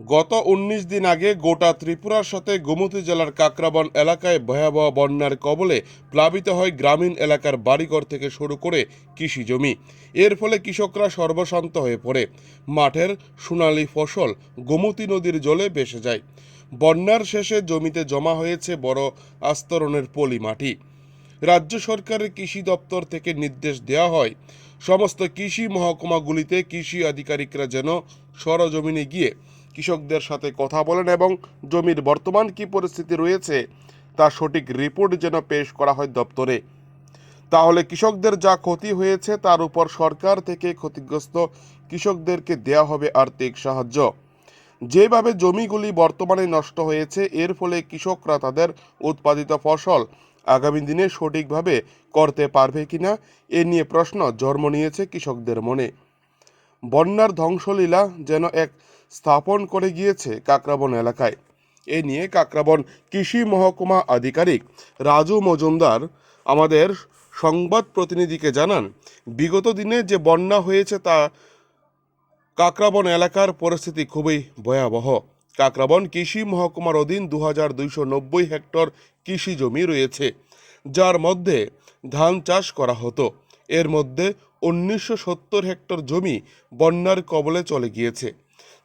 গত উনিশ দিন আগে গোটা ত্রিপুরার সাথে গোমতী জেলার কাকরাবন এলাকায় ভয়াবহ বন্যার কবলে প্লাবিত হয় গ্রামীণ এলাকার বাড়িঘর থেকে শুরু করে কৃষি জমি। এর ফলে কৃষকরা সর্বশান্ত হয়ে পড়ে। মাঠের সোনালি ফসল গোমতী নদীর জলে ভেসে যায়। বন্যার শেষে জমিতে জমা হয়েছে বড় আস্তরণের পলি মাটি রাজ্য সরকারের কৃষি দপ্তর থেকে নির্দেশ দেওয়া হয়, সমস্ত কৃষি মহকুমাগুলিতে কৃষি আধিকারিকরা যেন সরজমিনে গিয়ে কৃষকদের সাথে কথা বলেন এবং জমির বর্তমান কী পরিস্থিতি রয়েছে তা সঠিক রিপোর্ট যেন পেশ করা হয় দপ্তরে। তাহলে কৃষকদের যা ক্ষতি হয়েছে তার উপর সরকার থেকে ক্ষতিগ্রস্ত কৃষকদেরকে দেয়া হবে আর্থিক সাহায্য। যেভাবে জমিগুলি বর্তমানে নষ্ট হয়েছে, এর ফলে কৃষকরা তাদের উৎপাদিত ফসল আগামী দিনে সঠিকভাবে করতে পারবে কিনা, এ নিয়ে প্রশ্ন জন্ম নিয়েছে কৃষকদের মনে। বন্যার ধ্বংসলীলা যেন এক স্থাপন করে গিয়েছে কাকরাবন এলাকায়। এ নিয়ে কাকরাবন কৃষি মহকুমা আধিকারিক রাজু মজুমদার আমাদের সংবাদ প্রতিনিধিকে জানান, বিগত দিনে যে বন্যা হয়েছে তা কাকরাবন এলাকার পরিস্থিতি খুবই ভয়াবহ। কাকরাবন কৃষি মহকুমার অধীন দু হাজার দুইশো নব্বই হেক্টর কৃষি জমি রয়েছে, যার মধ্যে ধান চাষ করা হতো। এর মধ্যে উনিশশো সত্তর হেক্টর জমি বন্যার কবলে চলে গিয়েছে।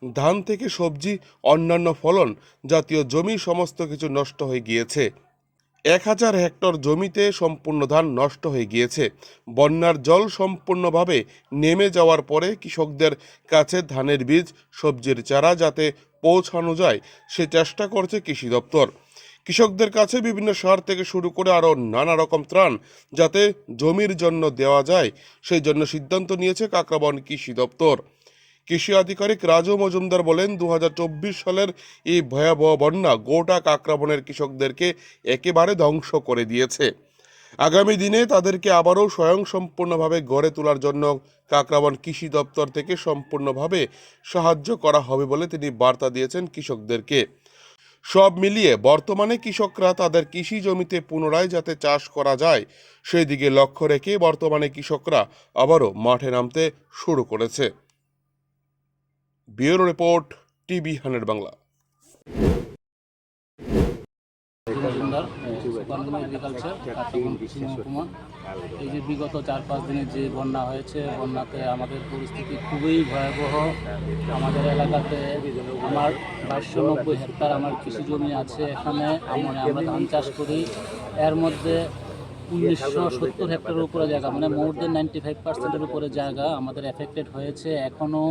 ধান থেকে সবজি, অন্যান্য ফলন জাতীয় জমি সমস্ত কিছু নষ্ট হয়ে গিয়েছে। এক হাজার হেক্টর জমিতে সম্পূর্ণ ধান নষ্ট হয়ে গিয়েছে। বন্যার জল সম্পূর্ণভাবে নেমে যাওয়ার পরে কৃষকদের কাছে ধানের বীজ, সবজির চারা যাতে পৌঁছানো যায়, সে চেষ্টা করছে কৃষি দপ্তর। কৃষকদের কাছে বিভিন্ন সার থেকে শুরু করে আরও নানা রকম ত্রাণ যাতে জমির জন্য দেওয়া যায়, সেই জন্য সিদ্ধান্ত নিয়েছে কাকরাবন কৃষি দপ্তর। কৃষি আধিকারিক রাজু মজুমদার বলেন দু হাজার চব্বিশ সালের এই ভয়াবহ বন্যা গোটা কাকরাবনের কৃষকদেরকে একেবারে ধ্বংস করে দিয়েছে। আগামী দিনে তাদেরকে আবারও স্বয়ংসম্পূর্ণভাবে গড়ে তোলার জন্য কাকরাবন কৃষি দপ্তর থেকে সম্পূর্ণভাবে সাহায্য করা হবে বলে তিনি বার্তা দিয়েছেন কৃষকদেরকে। সব মিলিয়ে বর্তমানে কৃষকরা তাদের কৃষি জমিতে পুনরায় যাতে চাষ করা যায়, সেই দিকে লক্ষ্য রেখে বর্তমানে কৃষকরা আবারও মাঠে নামতে শুরু করেছে। Bureau report, TV hundred Bangla. এই যে বিগত চার পাঁচ দিনের যে বন্যা হয়েছে, বন্যাতে আমাদের পরিস্থিতি খুবই ভয়াবহ। আমাদের এলাকাতে আমার বাইশশো নব্বই হেক্টর আমার কৃষি জমি আছে এখানে মানে আমরা ধান চাষ করি। এর মধ্যে উনিশশো সত্তর হেক্টরের উপরে জায়গা মানে মোর দেন নাইনটি ফাইভ পার্সেন্টের উপরে জায়গা আমাদের এফেক্টেড হয়েছে। এখনও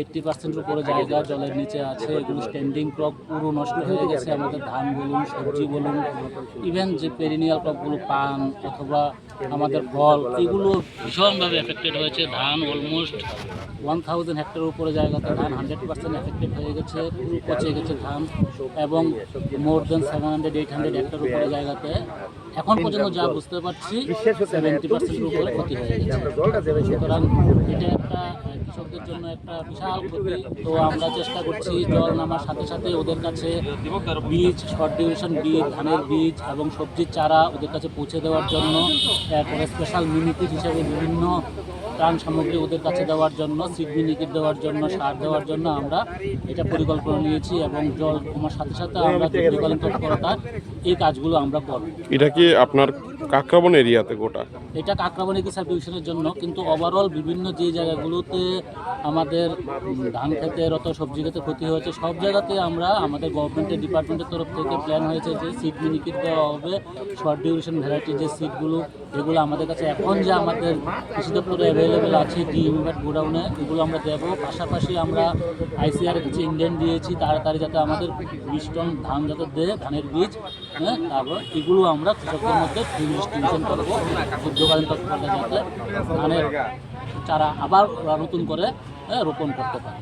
এইট্টি পার্সেন্টের উপরে জায়গা জলের নিচে আছে, এগুলো স্ট্যান্ডিং ক্রপ পুরো নষ্ট হয়ে গেছে, আমাদের ধান বলুন, সবজি বলুন ইভেন যে পেরিনিয়াল ক্রপগুলো পান অথবা আমাদের ফল, এগুলো ভীষণভাবে এফেক্টেড হয়েছে, ধান অলমোস্ট ওয়ান থাউজেন্ড হেক্টরের উপরে জায়গাতে ধান হান্ড্রেড পার্সেন্ট এফেক্টেড হয়ে গেছে পচে গেছে ধান, এবং more than seven hundred eight hundred hectare উপরে জায়গাতে এখন পর্যন্ত যা বুঝতে পারছি সেভেন্টি পার্সেন্টের উপরে ক্ষতি হয়ে গেছে সুতরাং এটা একটা কৃষকদের জন্য একটা বিশাল ক্ষতি। তো আমরা চেষ্টা করছি জল নামার সাথে সাথে ওদের কাছে বীজ শর্ট ডিউরেশন বীজ ধানের বীজ এবং সবজির চারা ওদের কাছে পৌঁছে দেওয়ার জন্য একটা স্পেশাল মিনিটি হিসেবে বিভিন্ন ত্রাণ সামগ্রী ওদের কাছে দেওয়ার জন্য সিড মিনিকিট দেওয়ার জন্য সার দেওয়ার জন্য আমরা এটা পরিকল্পনা নিয়েছি এবং জল কমার সাথে সাথে আমরা দুর্নীতিকরণ তৎপরতার এই কাজগুলো আমরা করব এটা কি আপনার কাকরাবন এরিয়াতে গোটা? এটা কাকরাবনি কি ডিভিশনের জন্য কিন্তু ওভারঅল বিভিন্ন যে জায়গাগুলোতে আমাদের ধান ক্ষেতের অত সবজি খেতে ক্ষতি হয়েছে সব জায়গাতে আমরা আমাদের গভর্নমেন্টের ডিপার্টমেন্টের তরফ থেকে প্ল্যান হয়েছে যে সিড মিনিকিট দেওয়া হবে শর্ট ডিউরেশন ভ্যারাইটি যে সিডগুলো এগুলো আমাদের কাছে এখন যে আমাদের কৃষি দপ্তরে অ্যাভেলেবেল আছে ডি ইউনিভার্ট গোডাউনে এগুলো আমরা দেবো পাশাপাশি আমরা আইসিআর কিছু ইন্ডেন দিয়েছি তাড়াতাড়ি যাতে আমাদের বিশ টন ধান যাতে দেয় ধানের বীজ হ্যাঁ তারপর এগুলো আমরা কৃষকদের মধ্যে ফ্রি ডিস্ট্রিবিউশন করব যুদ্ধকালীন তৎপরতা যাতে ধানের চারা আবার নতুন করে হ্যাঁ, রোপণ করতে পারে।